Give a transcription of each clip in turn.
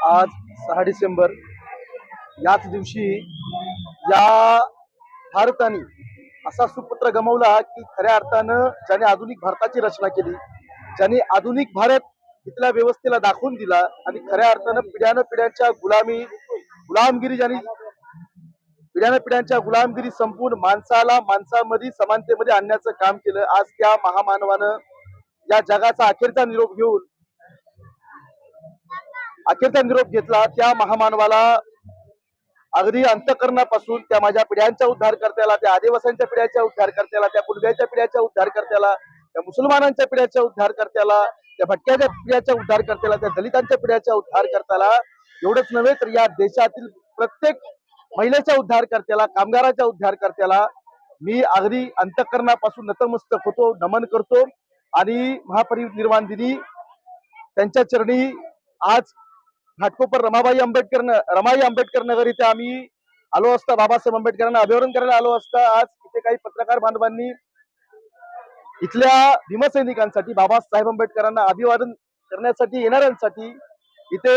आज सहा डिसेंबर. याच दिवशी या भारताने असा सुपुत्र गमावला की खऱ्या अर्थानं ज्याने आधुनिक भारताची रचना केली ज्याने आधुनिक भारत इथल्या व्यवस्थेला दाखवून दिला आणि खऱ्या अर्थानं पिढ्यानं पिढ्यांच्या गुलामी गुलामगिरी ज्यांनी पिढ्यानं पिढ्यांच्या गुलामगिरी संपून माणसाला माणसामध्ये समानतेमध्ये आणण्याचं काम केलं. आज त्या महामानवानं या जगाचा अखेरचा निरोप घेऊन अखेरचा निरोप घेतला. त्या महामानवाला अगदी अंतकरणापासून त्या माझ्या पिढ्यांच्या उद्धारकर्त्याला त्या आदिवासींच्या पिढ्याच्या उद्धारकर्त्याला त्या कुलब्याच्या पिढ्याच्या उद्धारकर्त्याला त्या मुसलमानांच्या पिढ्याच्या उद्धारकर्त्याला त्या भटक्याच्या पिढ्याच्या उद्धारकर्त्याला त्या दलितांच्या पिढ्याच्या उद्धारकर्त्याला एवढंच नव्हे तर या देशातील प्रत्येक महिलेच्या उद्धारकर्त्याला कामगाराच्या उद्धारकर्त्याला मी अगदी अंतकरणापासून नतमस्तक होतो नमन करतो. आणि महापरिनिर्वाण दिनी त्यांच्या चरणी आज घाटकोपर रमाबाई आंबेडकर रमाई आंबेडकर नगर इथे आम्ही आलो असता बाबासाहेब आंबेडकरांना अभिवादन करायला आलो असता. आज इथे काही पत्रकार बांधवांनी इथल्या भीमसैनिकांसाठी बाबासाहेब आंबेडकरांना अभिवादन करण्यासाठी येणाऱ्यांसाठी इथे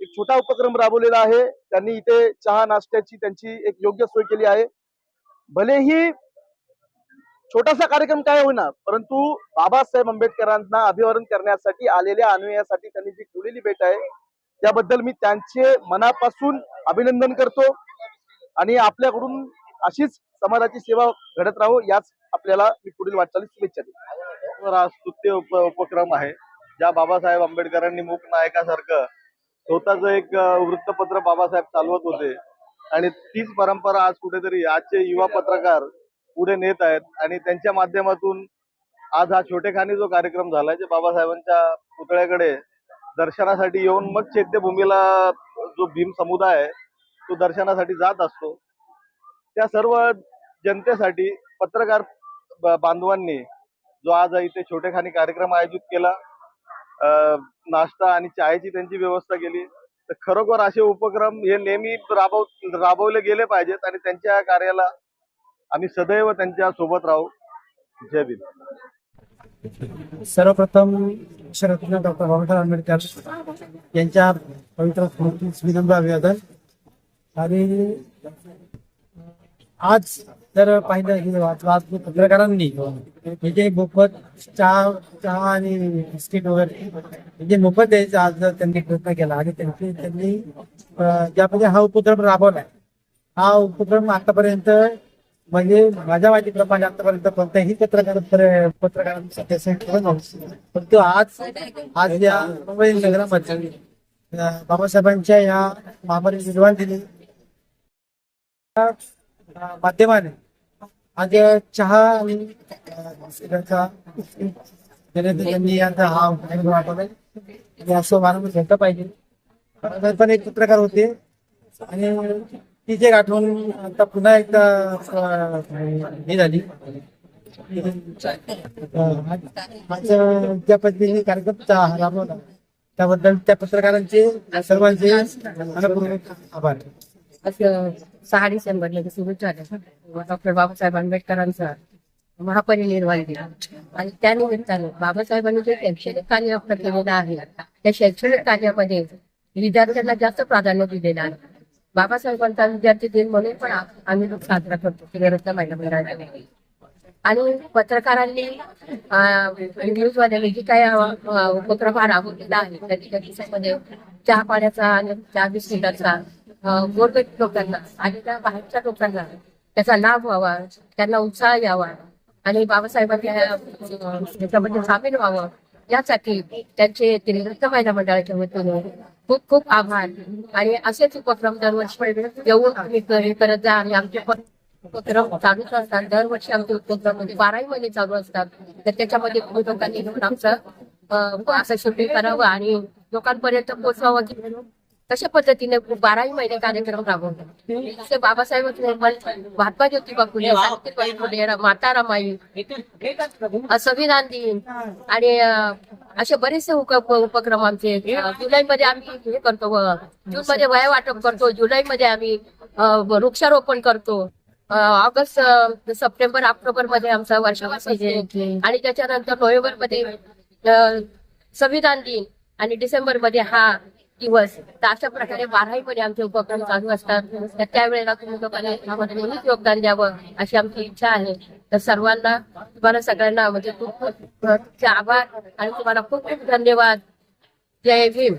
एक छोटा उपक्रम राबवलेला आहे. त्यांनी इथे चहा नाश्त्याची त्यांची एक योग्य सोय केली आहे. भलेही छोटासा कार्यक्रम काय होईना परंतु बाबासाहेब आंबेडकरांना अभिवादन करण्यासाठी आलेल्या अन्वयासाठी त्यांनी जी ठेवलेली भेट आहे त्याबद्दल मी त्यांचे मनापासून अभिनंदन करतो. आणि आपल्याकडून अशीच समाजाची सेवा घडत राहो याच आपल्याला मी पुढील वाटचालीस शुभेच्छा देतो स्तुत्य उप उपक्रम आहे. ज्या बाबासाहेब आंबेडकरांनी मूक नायकासारखं स्वतःच एक वृत्तपत्र बाबासाहेब चालवत होते. आणि तीच परंपरा आज कुठेतरी आजचे युवा पत्रकार पुढे नेत आहेत. आणि त्यांच्या माध्यमातून आज हा छोटेखानी जो कार्यक्रम झालाय जे बाबासाहेबांच्या पुतळ्याकडे दर्शनासाठी येऊन मग चैत्यभूमीला जो भीम समुदाय आहे तो दर्शनासाठी जात असतो. त्या सर्व जनतेसाठी पत्रकार बांधवांनी जो आज इथे छोटेखानी कार्यक्रम आयोजित केला. नाश्ता आणि चायची त्यांची व्यवस्था केली. तर खरोखर असे उपक्रम हे नेहमी राबव राबवले गेले पाहिजेत आणि त्यांच्या कार्याला आम्ही सदैव त्यांच्यासोबत राहू. जय भीम. सर्वप्रथम शरत्न डॉक्टर बाबासाहेब आंबेडकर यांच्या पवित्र स्मृतीस विनम्र अभिवादन. आणि आज जर पाहिलं की आज पत्रकारांनी म्हणजे मोफत चहा चहा आणि बिस्किट वगैरे म्हणजे मोफत द्यायचं आज जर त्यांनी प्रयत्न केला आणि त्यांनी त्यांनी अं, ज्यामध्ये हा उपक्रम राबवलाय. हा उपक्रम आतापर्यंत म्हणजे माझ्या माहितीप्रमाणे आतापर्यंत कोणत्याही पत्रकार पत्रकारांसाठी परंतु आज आज या मुंबई नगरामध्ये बाबासाहेबांच्या या महामारी निर्माण दिली माध्यमाने आज चहा आणि अं, यांचा हा उपक्रम असं मानून घेतलं पाहिजे. पण एक पत्रकार होते. आणि तिची एक आठवण आता पुन्हा एकदा हे झाली. अं, ज्या पद्धतीने कार्यक्रम राबवला त्याबद्दल त्या पत्रकारांचे सर्वांचे मनपूर्वक आभार. सहा डिसेंबरला शुभेच्छा डॉक्टर बाबासाहेब आंबेडकरांचा महापरिनिर्वाण दिला आणि त्यानिमित्तानं बाबासाहेबांनी जे शैक्षणिक कार्य केलेलं आहे त्या शैक्षणिक कार्यामध्ये विद्यार्थ्यांना जास्त प्राधान्य दिलेलं आहे. बाबासाहेबांचा विद्यार्थी दिन म्हणून पण आम्ही लोक साजरा करतो सिगरेटचा महिला मंडळाने आणि पत्रकारांनी न्यूज वाल्याने जे काय उपक्रम राबवलेला आहे त्याच्या दिवसामध्ये चहा पाण्याचा आणि चहा बिस्किटाचा गोरगरीब लोकांना आणि त्या बाहेरच्या लोकांना त्याचा लाभ व्हावा त्यांना उत्साह यावा आणि बाबासाहेबांच्या ह्या, सामील व्हावं यासाठी त्यांचे त्रिवृत्त महिला मंडळाच्या वतीने खूप खूप आभार. आणि असेच उपक्रम दरवर्षी येऊन हे करत जा आणि आमचे पण उपक्रम चालूच असतात. दरवर्षी आमचे उपक्रम बाराही महिने चालू असतात. तर त्याच्यामध्ये लोकांनी आमचं असं शूटिंग करावं आणि लोकांपर्यंत पोहोचवावं की कशा पद्धतीने बाराही महिने कार्यक्रम राबवतात जसे बाबासाहेब निर्मल महात्मा ज्योतिबा फुले सावित्रीबाई फुले माता रमाई संविधान दिन आणि असे बरेचसे उपक्रम आमचे जुलै जुलैमध्ये आम्ही हे करतो जून मध्ये वया वाटप करतो जुलैमध्ये आम्ही वृक्षारोपण करतो ऑगस्ट सप्टेंबर ऑक्टोबरमध्ये आमचा वर्षावासी आणि त्याच्यानंतर नोव्हेंबरमध्ये संविधान दिन आणि डिसेंबरमध्ये हा दिवस. तर अशा प्रकारे बाराहीमध्ये आमचे उपक्रम चालू असतात. तर त्यावेळेला तुम्ही लोकांनी यामध्ये नेहमीच योगदान द्यावं अशी आमची इच्छा आहे. तर सर्वांना तुम्हाला सगळ्यांना म्हणजे खूप खूप आभार आणि तुम्हाला खूप खूप धन्यवाद. जय भीम.